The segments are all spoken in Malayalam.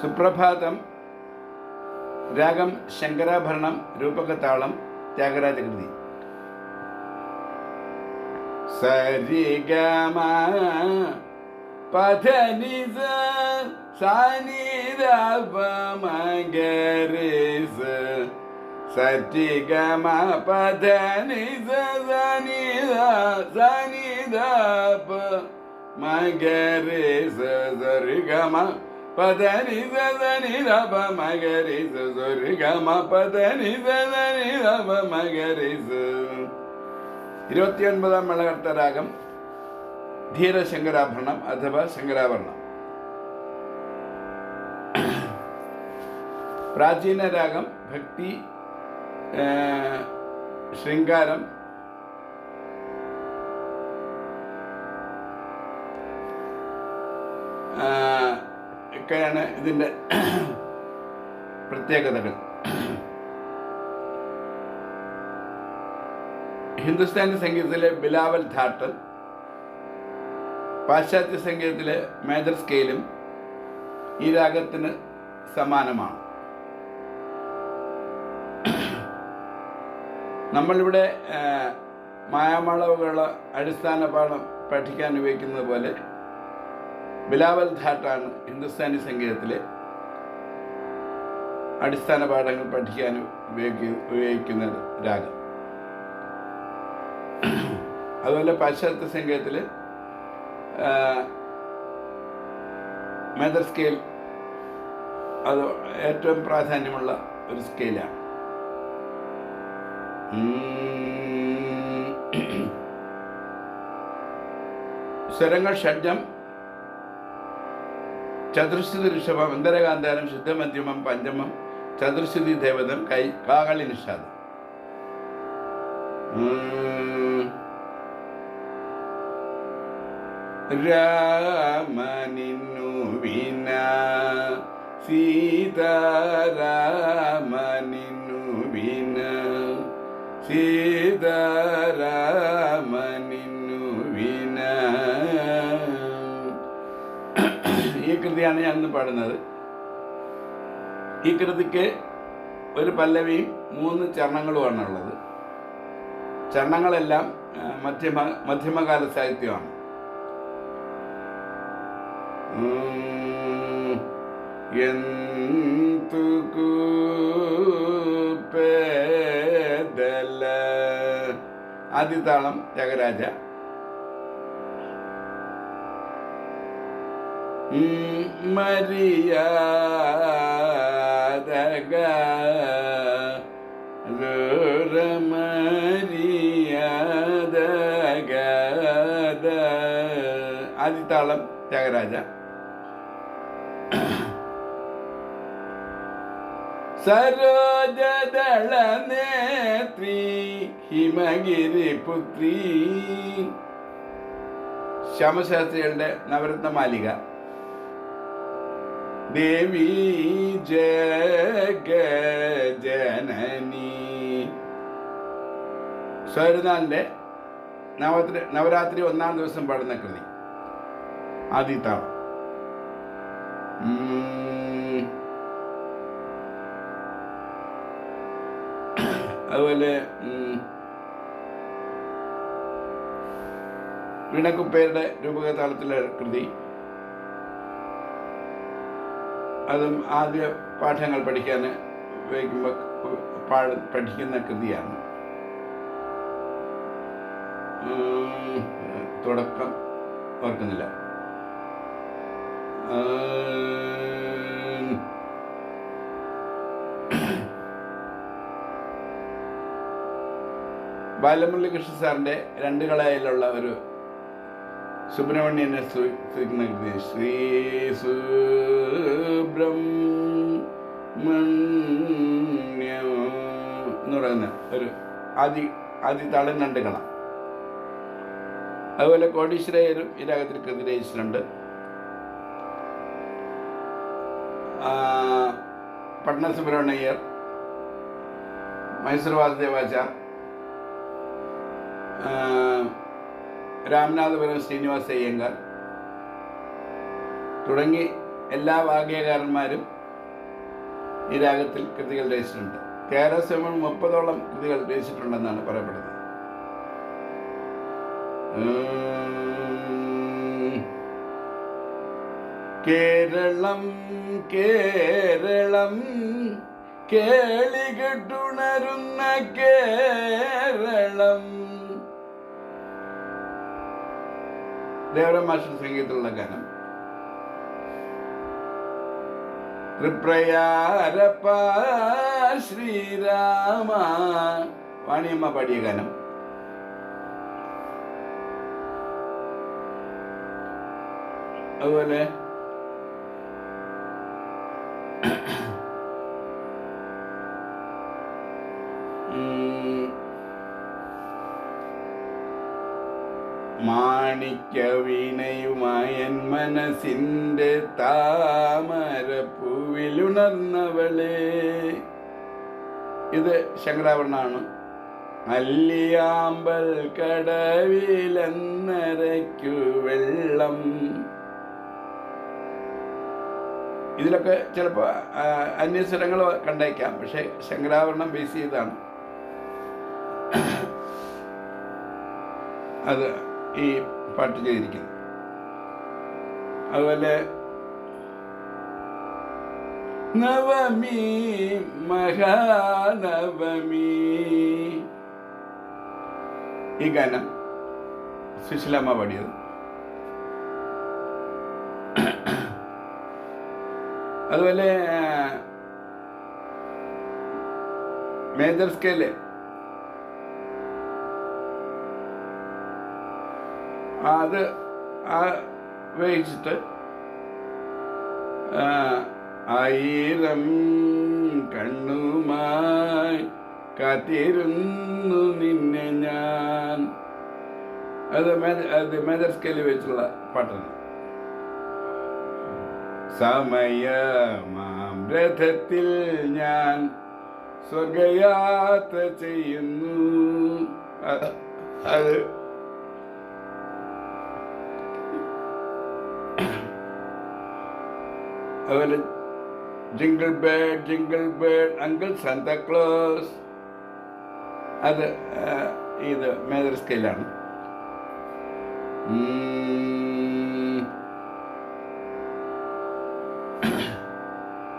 സുപ്രഭാതം രാഗം ശങ്കരാഭരണം രൂപകതാളം ത്യാഗരാജകൃതി സരിഗമ പധനിസ സാനിരപമഗരിസ സരിഗമ പധനിസ സാനിര സാനിരപ സരി ഗമ പദനി സദനി രപ മകരി സരി ഗമ പദനി സദനി രപ മകരി ഇരുപത്തിയൊൻപതാം മേളകർത്ത രാഗം ധീരശങ്കരാഭരണം അഥവാ ശങ്കരാഭരണം. പ്രാചീന രാഗം ഭക്തി ശൃംഗാരം ഒക്കെയാണ് ഇതിന്റെ പ്രത്യേകതകൾ. ഹിന്ദുസ്ഥാനി സംഗീതത്തിലെ ബിലാവൽ ധാട്ടൽ പാശ്ചാത്യ സംഗീതത്തിലെ മേജർ സ്കെയിലും ഈ രാഗത്തിന് സമാനമാണ്. നമ്മളിവിടെ മായാമളവുകളുടെ അടിസ്ഥാന പാഠം പഠിക്കാൻ ഉപയോഗിക്കുന്നത് പോലെ ബിലാവൽ ധാട്ടാണ് ഹിന്ദുസ്ഥാനി സംഗീതത്തിലെ അടിസ്ഥാന പാഠങ്ങൾ പഠിക്കാൻ ഉപയോഗി ഉപയോഗിക്കുന്ന രാഗം അതുപോലെ പാശ്ചാത്യ സംഗീതത്തിൽ മേജർ സ്കെയിൽ അത് ഏറ്റവും പ്രാധാന്യമുള്ള ഒരു സ്കെയിലാണ്. സ്വരങ്ങൾ ഷഡ്ജം ചതുർശ്രുതി ഋഷഭം അന്തരകാന്താരം ശുദ്ധമധ്യമം പഞ്ചമം ചതുർശ്രുതി ദേവതം കൈ കാകളി നിഷാദം. രാമനിന്നു വിന സീതാരാമനിന്നു വിന സീതാരാമനിന്നു കൃതിയാണ് ഞാൻ ഇന്ന് പാടുന്നത്. ഈ കൃതിക്ക് ഒരു പല്ലവിയും മൂന്ന് ചരണങ്ങളുമാണ് ഉള്ളത് ചരണങ്ങളെല്ലാം മധ്യമ മധ്യമകാല സാഹിത്യമാണ്. എന്തുകു പേദല ആദ്യതാളം ത്യാഗരാജ. ഉം, മര്യാദക മര്യാദഗ ആദ്യതാളം ത്യാഗരാജ. സരോജദള നേത്രി ഹിമഗിരി പുത്രി. ശ്യാമശാസ്ത്രികളുടെ നവരത്ന മാലിക. ദേവി ജഗജനനി. സ്വരുനാളിന്റെ നവരാത്രി നവരാത്രി ഒന്നാം ദിവസം പാടുന്ന കൃതി. ആദിത്താളം. ഉം. അതുപോലെ വിണക്കുപ്പേരുടെ രൂപകതാളത്തിലെ കൃതി. അതും ആദ്യ പാഠങ്ങൾ പഠിക്കാൻ ഉപയോഗിക്കുമ്പോൾ പാട പഠിക്കുന്ന കൃതിയാണ്. തുടക്കം ഓർക്കുന്നില്ല. ബാലമുരളി കൃഷ്ണ സാറിന്റെ രണ്ട് കളയിലുള്ള ഒരു സുബ്രഹ്മണ്യനെ സ്തു- സ്തുതിക്കുന്ന ശ്രീ സുബ്രഹ്മണ്യം എന്ന് പറയുന്ന ഒരു ആദി ആദ്യ താളം രണ്ട് കള അതുപോലെ കോടീശ്വരയരും ഈ രാഗത്തിൽ കൃതി രചിച്ചിട്ടുണ്ട് പട്ന സുബ്രഹ്മണ്യർ മൈസൂർ വാസുദേവാചാർ രാമനാഥപുരം ശ്രീനിവാസ അയ്യങ്കാർ തുടങ്ങി എല്ലാ വാഗ്യകാരന്മാരും ഈ രാഗത്തിൽ കൃതികൾ രചിച്ചിട്ടുണ്ട്. കെ ആർ എസ് എം മുപ്പതോളം കൃതികൾ രചിച്ചിട്ടുണ്ടെന്നാണ് പറയപ്പെടുന്നത്. കേരളം കേരളം കേളികെട്ടുണരുന്ന കേരളം. ദേവര മാസ്റ്റർ സംഗീതത്തിലുള്ള ഗാനം. തൃപ്രയാരപ്പ ശ്രീരാമ വാണിയമ്മ പാടിയ ഗാനം. അതുപോലെ മാണിക്യവീണയുമായൻ മനസ്സിന്റെ താമരപ്പൂവിലുണർന്നവളെ ഇത് ശങ്കരാഭരണമാണ്. അല്ലിയാമ്പൽ കടവിലെന്നരയ്ക്കു വെള്ളം. ഇതിലൊക്കെ ചിലപ്പോൾ അന്യസ്വരങ്ങൾ കണ്ടേക്കാം പക്ഷെ ശങ്കരാഭരണം ബേസ് ചെയ്താണ് അത് ഈ പാട്ട് ചെയ്തിരിക്കുന്നത് അതുപോലെ നവമി മഹാനവമി. ഈ ഗാനം സുശീലാമ്മ പാടിയത്. അതുപോലെ മേജർ സ്കെയിൽ അത് ആ, ആയിരം കണ്ണുമായി കാത്തിരുന്നു നിന്നെ ഞാൻ. അത് അത് മേജർ വെച്ചുള്ള പാട്ടാണ്. സമയമാം രഥത്തിൽ ഞാൻ സ്വർഗയാത്ര ചെയ്യുന്നു. അത് അതുപോലെ jingle bird jingle bird uncle Santa Claus അത് ഇത് മേജർ സ്കെയിലാണ്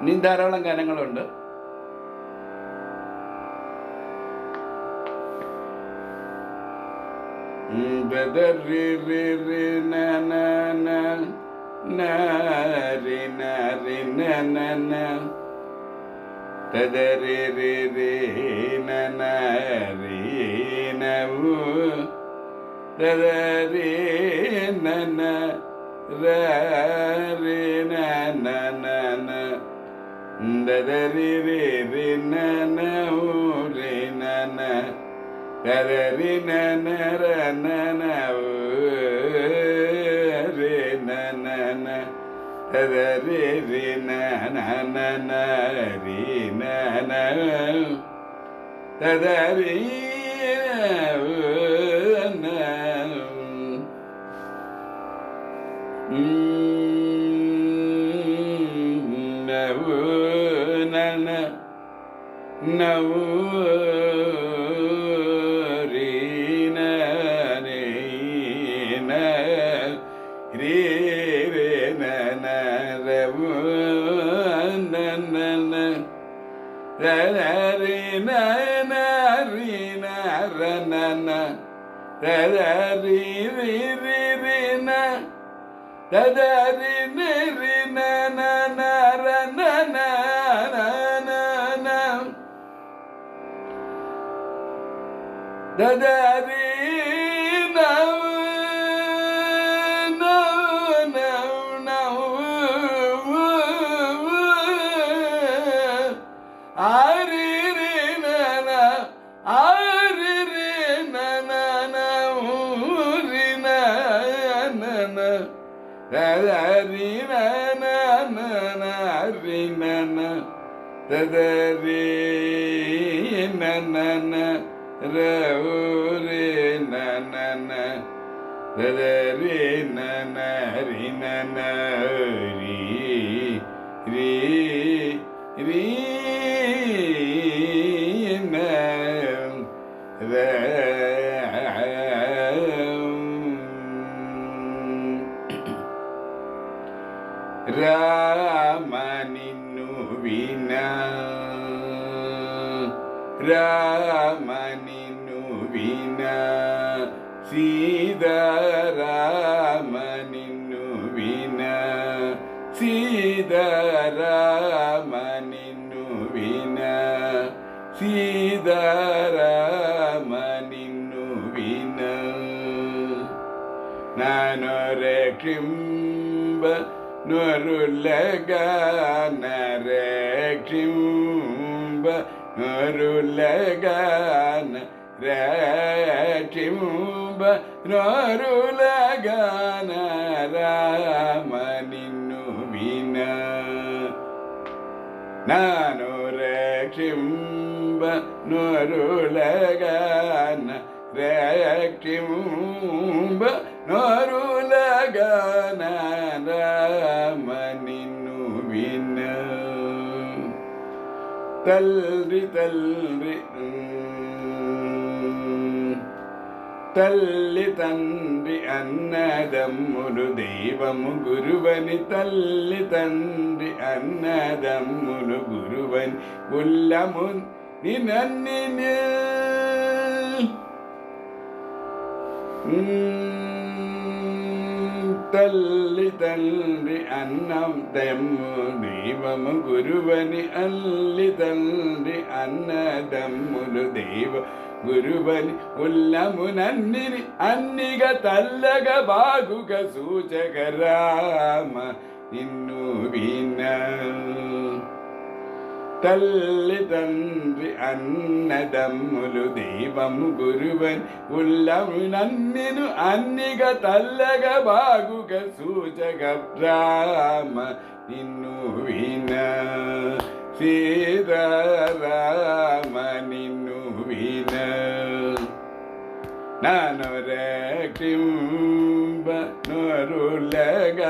ഇനി ധാരാളം ഗാനങ്ങളുണ്ട്. ഉം, റി റി റി റി ന. ததரி ரே ரே நனரி நவு ததரி நன ரே நன ததரி ரே ரே நனவு ரே நன ததரி நன ரனவு re re na na na na re na na da da re na na na na na Da da ri ri ri ri na da da ri ni ri na na na ra na na na na na da da ri ദദരി നന രൗരി നന രരി നന രി നന രി രി സീതാരാമ നിന്നു വിന സീതാരാമ നിന്നു വിന നാനൊരക്ഷിംബ നൊരുലഗാനരക്ഷിംബ നൊരുലഗാന രക്ഷിംബ നൊരുലഗാന രാമ നാനു രക്ഷിംബനുരുലകന രക്ഷിംബനുരുലകന രാമനിന്നു വിന തൽറി തല്ലി తల్లి తండ్రి అన్నదమ్ముడు దైవము గురువని తల్లి తండ్రి అన్నదమ్ములు గురువని ఉల్లము నినన్ని తల్లి తండ్రి అన్నం దమ్ము దైవము గురువని అల్లి తండ్రి అన్నదమ్ములు దైవ గురువని ఉల్లమునన్నిని అన్నిగా తల్లగా బాగుగా సూచక రామ ഇന്നുവിനാൽ തല്ലി തന്ത്രി അന്നതമ്മുലു ദൈവമു ഗുരുവൻ ഉല്ലമിനു അന്നിക തല്ലക ഭാഗുക സൂചക രാമ നിന്നുവിന സീതാരാമ നിന്നുവിന നാനൊരക്ഷിംബ നൊരുലഗാന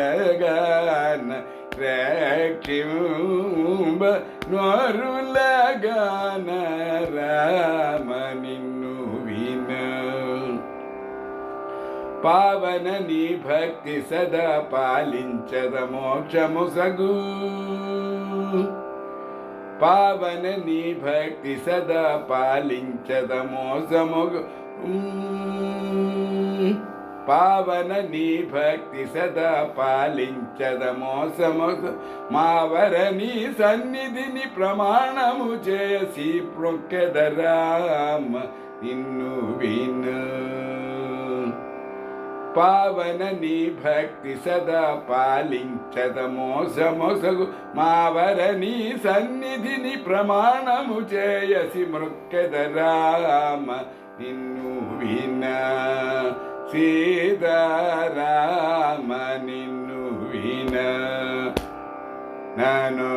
രക്ഷിംബനൊരുലകാന രക്ഷിംബനൊരുലകാന രാമനിന്നു വിന పావన నీ భక్తి సదా పాలించద మోక్షము సగు. పావన నీ భక్తి సదా పాలించద మోసము పావన నీ భక్తి సదా పాలించద మోసము మావర నీ సన్నిధిని ప్రమాణము చేసి ప్రొక్కెదరామ నిన్ను విను. పావన నీ భక్తి సదా పాలించద మోసమొసగు. మావర నీ సన్నిధిని ప్రమాణము చేయసి మృక్కెదరామ నిన్ను వినా. ಸೀತಾರಾಮನಿನ್ನುವಿನ ನಾನು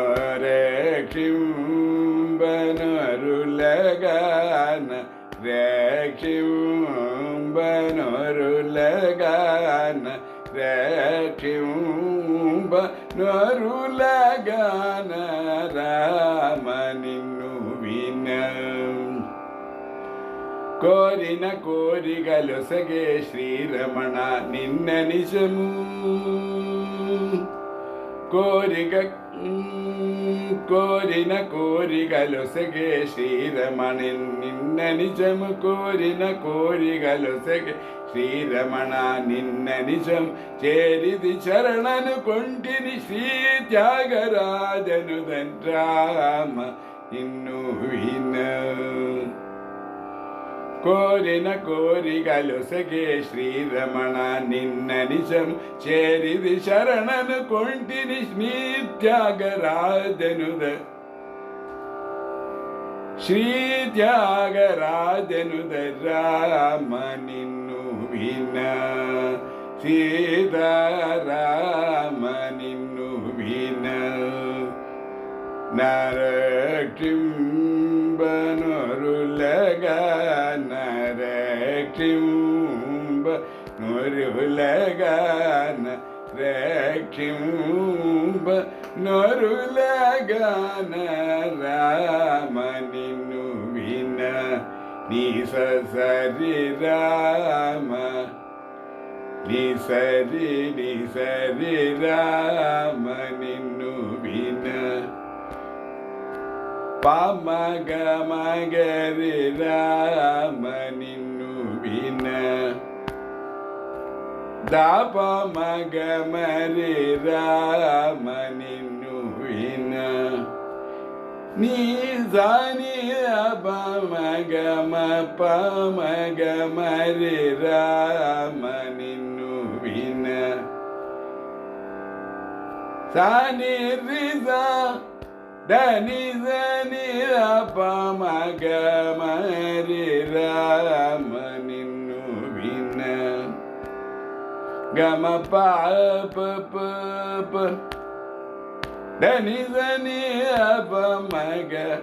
ರೇಕ್ಷಿಂಬನರುಲಗಾನ ರೇಕ್ಷಿಂಬನರುಲಗಾನ ರೇಕ್ಷಿಂಬ ನರುಲಗಾನ కోరిన కోరిగలొసగే శ్రీరమణ నిన్న నిజము కోరిక కోరిన కోరిగలొసగే శ్రీరమణ నిన్న నిజము కోరిన కోరిగలొసగే శ్రీరమణ నిన్న నిజం చేరిది చరణను కొంటిని శ్రీ త్యాగరాజను దండ్రామ నిన్ను విన ಕೋರಿನ ಕೋರಿಗಲೊಸಗೆ ಶ್ರೀರಮಣ ನಿನ್ನ ನಿಶನು ಸೇರಿದಿ ಶರಣನು ಕೊಂಡಿನಿ ಶ್ರೀತ್ಯಾಗರಾಜನುದ ಶ್ರೀತ್ಯಾಗರಾಜನುದ ರಾಮ ನಿನ್ನು ವಿನ ಸೀತಾರಾಮ ನಿನ್ನು ವಿನ ನರಟಿಂಬನರು നരക്കിംബ നൊരുലകന രക്കിംബ നൊരുലകന രാമനിന്നു വിന നിസ സരി രാമ നിസരി നിസരി രാമനിന്നു വി രാമ നിന്നു വിന പമഗ മകരി രാമ നിന്നു വിന ദാപ മഗ മരി രാമ നിന്നു വിന നീ സാനി അപ Dani zani rapa maga mari rama ninnu vinna. Gama pa pa pa pa Dani zani maga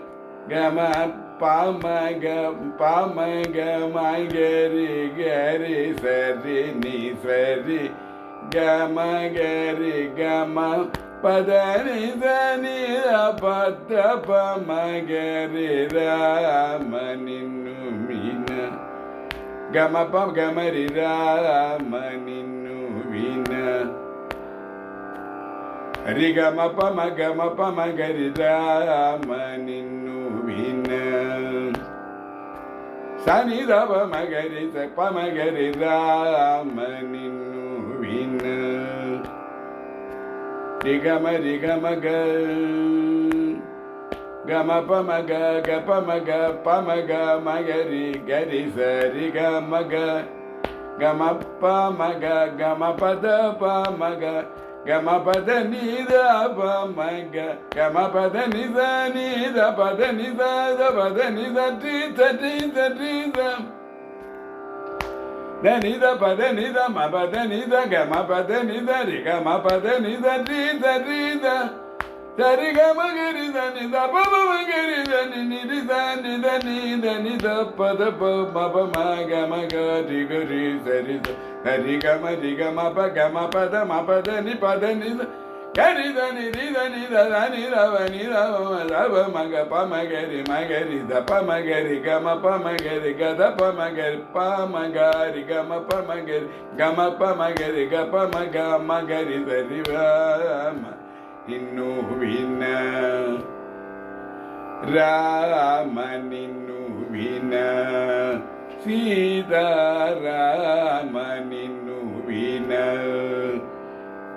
gama pa maga pa maga magari gari sari ni sari gama gari gama നി സരി ഗമ ഗരി ഗമ പദനി ധനി പത്ത പമഗരി രാമ നിന്നു മീന ഗമ പ ഗമരി രാമ നിന്നു വീന ഹരി ഗമ പ മ ഗമ പ മ ഗരി രാമ നിന്നു വീന സനി ദവ മഗരി സ പ മഗരി രാമ നിന്നു വീന രി ഗമ രി ഗമ ഗ గమ ద నిద పద నిద మ పద నిద గ మ పద నిద రి గ మ పద నిద రి ద రి ద. సరి గ మ గ రి ద ని ద ప ప మ గ రి ద ని ని రి ద ని ద ని ద ని ద ప ద ప మ ప మ గ మ గ రి గ రి సరి ద రి గ మ రి గ మ ప గ మ ప ద మ ప ద ని ప ద ని ద. கரித நிரித நிதத நிரவ நிரவ ரவ மக பமகரி மகரி த பமகரி கம பமகரி கத பமகரி பமகாரி கம பமகரி கம பமகரி க பமக மகரி தரிவம இன்னுவின ರಾಮನಿನ್ನುವಿನ ಸೀತಾರಾಮನಿನ್ನುವಿನ